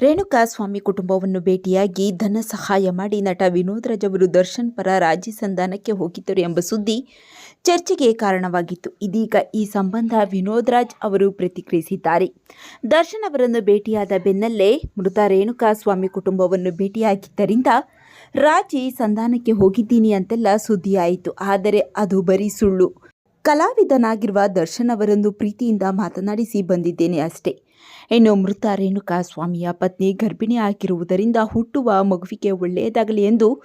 ರೇಣುಕಾ ಸ್ವಾಮಿ ಕುಟುಂಬವನ್ನು ಭೇಟಿಯಾಗಿ ಧನ ಸಹಾಯ ಮಾಡಿ ನಟ ವಿನೋದ್ ರಾಜ್ ಅವರು ದರ್ಶನ್ ಪರ ರಾಜಿ ಸಂಧಾನಕ್ಕೆ ಹೋಗಿದ್ದರು ಎಂಬ ಸುದ್ದಿ ಚರ್ಚೆಗೆ ಕಾರಣವಾಗಿತ್ತು. ಇದೀಗ ಈ ಸಂಬಂಧ ವಿನೋದ್ ರಾಜ್ ಅವರು ಪ್ರತಿಕ್ರಿಯಿಸಿದ್ದಾರೆ. ದರ್ಶನ್ ಅವರನ್ನು ಭೇಟಿಯಾದ ಬೆನ್ನಲ್ಲೇ ಮೃತ ರೇಣುಕಾ ಸ್ವಾಮಿ ಕುಟುಂಬವನ್ನು ಭೇಟಿಯಾಗಿದ್ದರಿಂದ ರಾಜಿ ಸಂಧಾನಕ್ಕೆ ಹೋಗಿದ್ದೀನಿ ಅಂತೆಲ್ಲ ಸುದ್ದಿಯಾಯಿತು. ಆದರೆ ಅದು ಬರೀ ಸುಳ್ಳು. ಕಲಾವಿದನಾಗಿರುವ ದರ್ಶನ್ ಅವರನ್ನು ಪ್ರೀತಿಯಿಂದ ಮಾತನಾಡಿಸಿ ಬಂದಿದ್ದೇನೆ ಅಷ್ಟೇ. ಇನ್ನು ಮೃತ ರೇಣುಕಾ ಸ್ವಾಮಿಯ ಪತ್ನಿ ಗರ್ಭಿಣಿ ಆಗಿರುವುದರಿಂದ ಹುಟ್ಟುವ ಮಗುವಿಗೆ ಒಳ್ಳೆಯದಾಗಲಿ ಎಂದು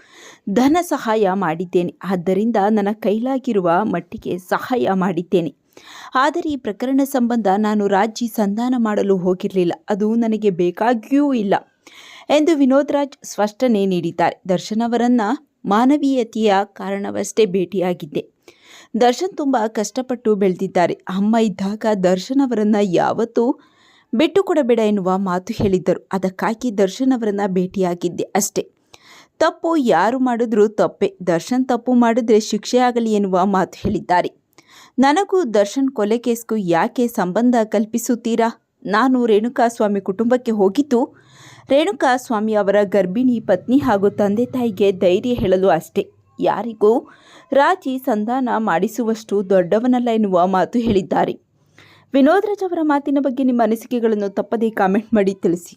ಧನ ಸಹಾಯ ಮಾಡಿದ್ದೇನೆ. ಆದ್ದರಿಂದ ನನ್ನ ಕೈಲಾಗಿರುವ ಮಟ್ಟಿಗೆ ಸಹಾಯ ಮಾಡಿದ್ದೇನೆ. ಆದರೆ ಈ ಪ್ರಕರಣ ಸಂಬಂಧ ನಾನು ರಾಜಿ ಸಂಧಾನ ಮಾಡಲು ಹೋಗಿರಲಿಲ್ಲ. ಅದು ನನಗೆ ಬೇಕಾಗಿಯೂ ಇಲ್ಲ ಎಂದು ವಿನೋದ್ ರಾಜ್ ಸ್ಪಷ್ಟನೆ ನೀಡಿದ್ದಾರೆ. ದರ್ಶನ್ ಅವರನ್ನು ಮಾನವೀಯತೆಯ ಕಾರಣವಷ್ಟೇ ಭೇಟಿಯಾಗಿದ್ದೆ. ದರ್ಶನ್ ತುಂಬ ಕಷ್ಟಪಟ್ಟು ಬೆಳೆದಿದ್ದಾರೆ. ಅಮ್ಮ ಇದ್ದಾಗ ದರ್ಶನ್ ಅವರನ್ನು ಯಾವತ್ತೂ ಬಿಟ್ಟು ಕೊಡಬೇಡ ಎನ್ನುವ ಮಾತು ಹೇಳಿದ್ದರು. ಅದಕ್ಕಾಗಿ ದರ್ಶನ್ ಅವರನ್ನು ಭೇಟಿಯಾಗಿದ್ದೆ ಅಷ್ಟೇ. ತಪ್ಪು ಯಾರು ಮಾಡಿದ್ರೂ ತಪ್ಪೆ. ದರ್ಶನ್ ತಪ್ಪು ಮಾಡಿದ್ರೆ ಶಿಕ್ಷೆ ಆಗಲಿ ಎನ್ನುವ ಮಾತು ಹೇಳಿದ್ದಾರೆ. ನನಗೂ ದರ್ಶನ್ ಕೊಲೆ ಕೇಸ್ಗೂ ಯಾಕೆ ಸಂಬಂಧ ಕಲ್ಪಿಸುತ್ತೀರಾ? ನಾನು ರೇಣುಕಾ ಸ್ವಾಮಿ ಕುಟುಂಬಕ್ಕೆ ಹೋಗಿದ್ದು ರೇಣುಕಾ ಸ್ವಾಮಿ ಅವರ ಗರ್ಭಿಣಿ ಪತ್ನಿ ಹಾಗೂ ತಂದೆ ತಾಯಿಗೆ ಧೈರ್ಯ ಹೇಳಲು ಅಷ್ಟೇ. ಯಾರಿಗೂ ರಾಜಿ ಸಂಧಾನ ಮಾಡಿಸುವಷ್ಟು ದೊಡ್ಡವನಲ್ಲ ಎನ್ನುವ ಮಾತು ಹೇಳಿದ್ದಾರೆ. ವಿನೋದ್ ರಾಜ್ ಅವರ ಮಾತಿನ ಬಗ್ಗೆ ನಿಮ್ಮ ಅನಿಸಿಕೆಗಳನ್ನು ತಪ್ಪದೇ ಕಾಮೆಂಟ್ ಮಾಡಿ ತಿಳಿಸಿ.